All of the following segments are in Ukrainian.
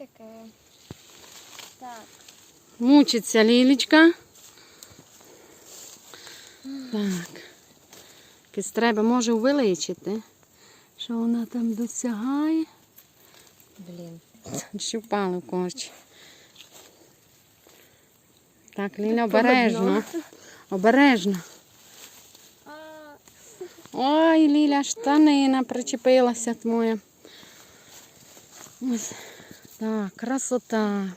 таке. Так. Мучиться Лілічка. Так. Якось треба може увеличити. Що вона там досягає? Блін. Чи впали в корч. Так, Ліля, обережно. Обережно. Ой, Ліля, штанина причепилася твоя. Ось. Так, красота.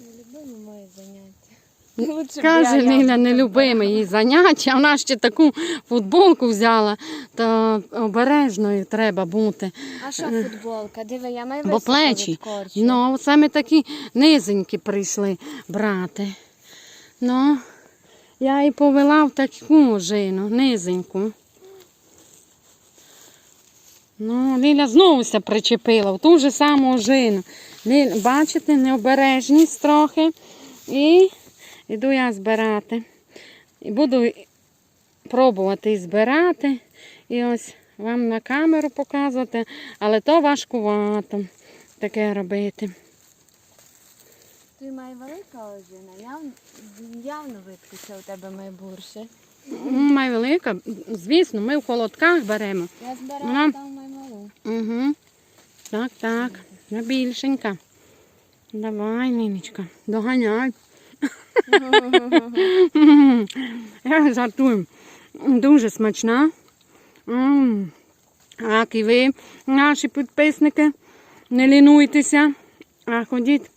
нелюбиме моє заняття. Каже я Ліля, нелюбиме її заняття. Вона ще таку футболку взяла, то обережною треба бути. А що футболка? Диви, я маю Бо плечі. Ну, саме такі низенькі прийшли брати. Ну, я і повела в таку ожину, низеньку. Ну, Ліля знову причепила в ту ж саму ожину. Бачите, необережність трохи. І йду я збирати. І буду пробувати і збирати. І ось вам на камеру показувати, але то важкувато таке робити. Ти має велика ожина, явно, явно виткнеться у тебе майбурше. М, Май велика, звісно, ми в холодках беремо. Я збирала Вона- там. Угу. Так, так. Не більшенька. Давай, Ніночка, доганяй. Я жартую. Дуже смачна. Так і ви, наші підписники, не лінуйтеся, а ходіть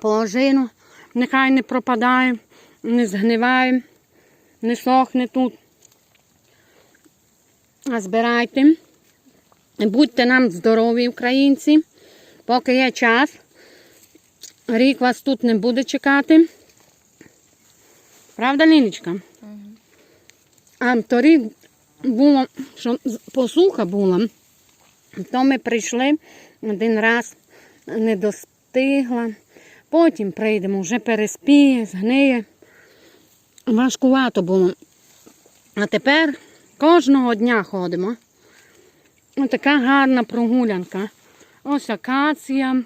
по ожину. Нехай не пропадає, не згниває, не сохне тут. А збирайте. Будьте нам здорові, українці, поки є час. Рік вас тут не буде чекати. Правда, Ліночка? А торік було, що посуха була, то ми прийшли один раз, не достигла. Потім прийдемо, вже переспіє, згниє. Важкувато було. А тепер кожного дня ходимо. Ось така гарна прогулянка. Ось акація,